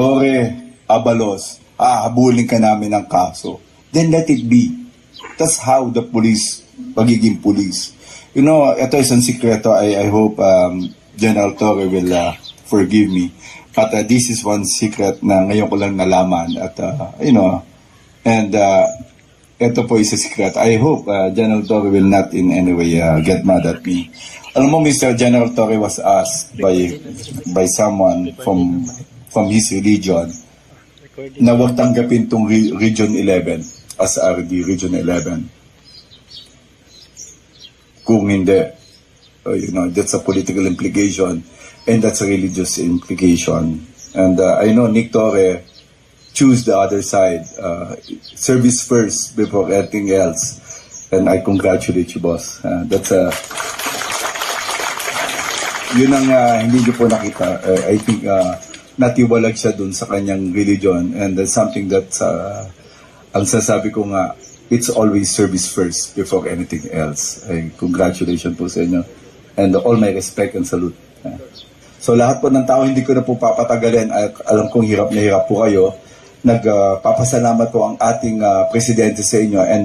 Torre Abalos, hahabulin ka namin ng kaso. Then let it be. That's how the police, pagiging police. You know, ito isang sikreto. I, I hope um, General Torre will uh, forgive me. But uh, this is one secret na ngayon ko lang nalaman. At, uh, you know, and uh, ito po is a secret. I hope uh, General Torre will not in any way uh, get mad at me. Alam mo, Mr. General Torre was asked by by someone from from his religion na huwag tanggapin tong re- Region 11 as RD Region 11. Kung hindi, uh, you know, that's a political implication and that's a religious implication. And uh, I know Nick Torre choose the other side. Uh, service first before anything else. And I congratulate you, boss. Uh, that's a... yun ang uh, hindi niyo po nakita. Uh, I think uh, natiwalag siya dun sa kanyang religion. And that's something that uh, ang sasabi ko nga, it's always service first before anything else. Ay, congratulations po sa inyo. And all my respect and salute. Uh, So lahat po ng tao, hindi ko na po papatagalin. Alam kong hirap na hirap po kayo. Nagpapasalamat po ang ating ah, presidente sa inyo and